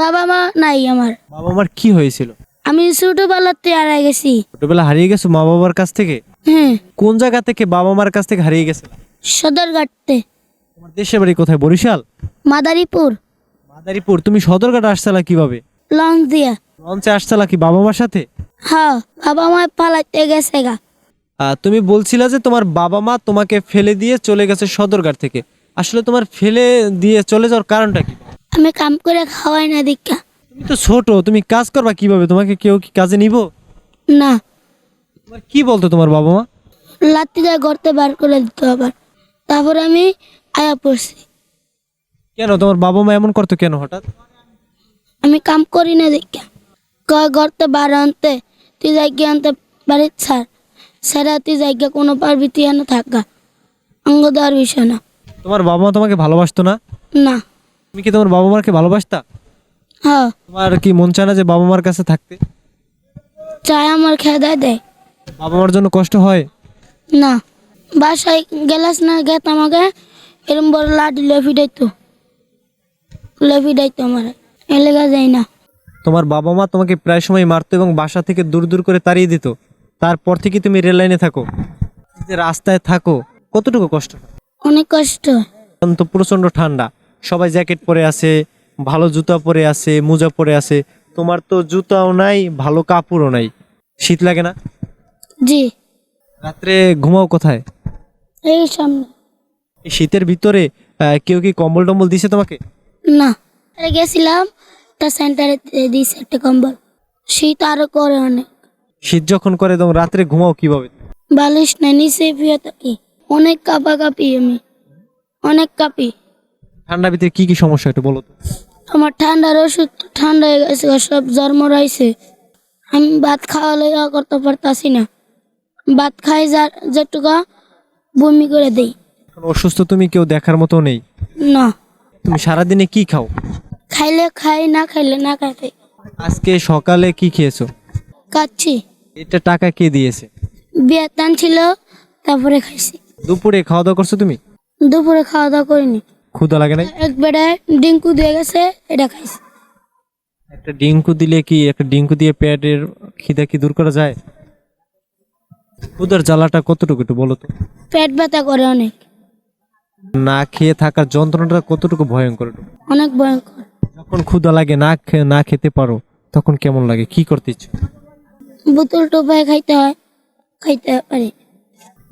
বাবা মা নাই আমার। বাবা মার কি হয়েছিল? আমি ছোটবেলাতে হারাই গেছি। ছোটবেলা হারিয়ে গেছো মা বাবার কাছ থেকে? হ্যাঁ কোন জায়গা থেকে বাবা মার কাছ থেকে হারিয়ে গেছে সদরঘাটতে তোমার দেশের বাড়ি কোথায়? বরিশাল? মাদারীপুর। মাদারীপুর। তুমি সদরঘাট আসছালা কীভাবে? লঞ্চ দিয়া। লঞ্চে আসছালা কি বাবা মার সাথে? হ্যাঁ বাবা মা পালাইতে গেছে গা। তুমি বলছিলা যে তোমার বাবা মা তোমাকে ফেলে দিয়ে চলে গেছে সদরঘাট থেকে। আসলে তোমার ফেলে দিয়ে চলে যাওয়ার কারণটা কি? আমি কাম করে খাওয়াই না দীক্ষা। তুমি তো ছোট তুমি কাজ করবা কীভাবে? তোমাকে কেউ কি কাজে নিব? না। তোমার কি বলতো তোমার বাবা মা লাত্তি দিয়ে গড়তে বার করে দিত আবার। তারপর আমি আয়া পড়ছি। কেন? তোমার বাবা মা এমন করতো কেন হঠাৎ? আমি কাম করি না দীক্ষা। কয় গড়তে বার আনতে তুই জায়গা আনতে বাড়ির ছাড়। সেরা তুই জায়গা কোনো পারবি তুই এনে থাকা। অঙ্গ দেওয়ার বিষয় না। তোমার বাবা মা তোমাকে ভালোবাসতো না? না। তুমি কি তোমার বাবা মাকে ভালোবাসতা? হ্যাঁ। তোমার কি মন চায় না যে বাবা মার কাছে থাকতে? চায় আমার খেয়ে দেয়। বাবা মার জন্য কষ্ট হয়? না। বাসায় গেলাস না গেত আমাকে এরম বড় লাঠি লেফি ডাইতো। লেফি ডাইতো আমার। এলাকা যাই না। তোমার বাবা মা তোমাকে প্রায় সময় মারতো এবং বাসা থেকে দূর দূর করে তাড়িয়ে দিত। তারপর থেকে তুমি রেল লাইনে থাকো। যে রাস্তায় থাকো। কতটুকু কষ্ট? অনেক কষ্ট। তো প্রচণ্ড ঠান্ডা। সবাই জ্যাকেট পরে আছে ভালো জুতা পরে আছে মোজা পরে আছে। তোমার তো জুতাও নাই ভালো কাপড়ও নাই। শীত লাগে না? জি। রাত্রে ঘুমাও কোথায়? এই সামনে। এই শীতের ভিতরে আহ, কেউ কি কম্বল টম্বল দিছে তোমাকে? না। আরে গেছিলাম তা সেন্টারে দিয়েছে একটা কম্বল। শীত আরও করে অনেক। শীত যখন করে তখন রাত্রে ঘুমাও কীভাবে? বালিশ নাই নিচে শুয়ে থাকি। অনেক কাঁপা কাঁপি আমি। অনেক কাঁপি। ঠান্ডার ভিতরে কি কি সমস্যা একটু বলো তো। আমার ঠান্ডার ওষুধ ঠান্ডা হয়ে গেছে সব জন্ম রয়েছে আমি ভাত খাওয়া লইয়া করতে পারতাছি না। ভাত খাই যার যেটুকা বমি করে দেই। এখন অসুস্থ তুমি কেউ দেখার মতো নেই? না। তুমি সারাদিনে কি খাও? খাইলে খাই না খাইলে না খাইতে আজকে সকালে কি খেয়েছো? খাচ্ছি এটা টাকা কে দিয়েছে? বেতন ছিল তারপরে খাইছি। দুপুরে খাওয়া দাওয়া করছ তুমি? দুপুরে খাওয়া দাওয়া করিনি। ক্ষুদা লাগে নাই? এক বেড়ে ডিঙ্কু দিয়ে গেছে এটা খাইছি। একটা ডিঙ্কু দিলে কি একটা ডিঙ্কু দিয়ে পেটের খিদা কি দূর করা যায়? ক্ষুদার জ্বালাটা কতটুকু একটু বলো তো। পেট ব্যথা করে অনেক। না খেয়ে থাকার যন্ত্রণাটা কতটুকু ভয়ঙ্কর অনেক ভয়ঙ্কর। যখন ক্ষুদা লাগে না খে- না খেতে পারো তখন কেমন লাগে? কি করতে ইচ্ছে? বোতল টোপায় খাইতে হয় খাইতে পারি।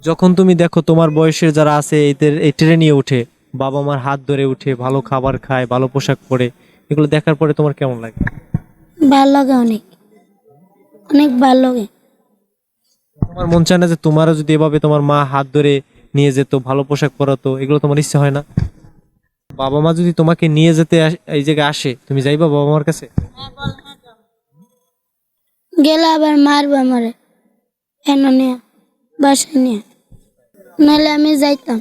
যখন তুমি দেখো তোমার বয়সের যারা আছে এদের এই ট্রেনে উঠে বাবা মার হাত ধরে উঠে ভালো খাবার খায় ভালো পোশাক পরে। এগুলো দেখার পরে তোমার কেমন লাগে? ভালো লাগে অনেক। অনেক ভালো লাগে। তোমার মন চায় না যে তোমারও যদি এভাবে তোমার মা হাত ধরে নিয়ে যেত ভালো পোশাক পরাতো এগুলো তোমার ইচ্ছে হয় না? বাবা মা যদি তোমাকে নিয়ে যেতে এই জায়গায় আসে তুমি যাইবা বাবা মার কাছে? গেলে আবার মারবে আমারে। এনে নিয়ে বাসায় নিয়ে। নাহলে আমি যাইতাম।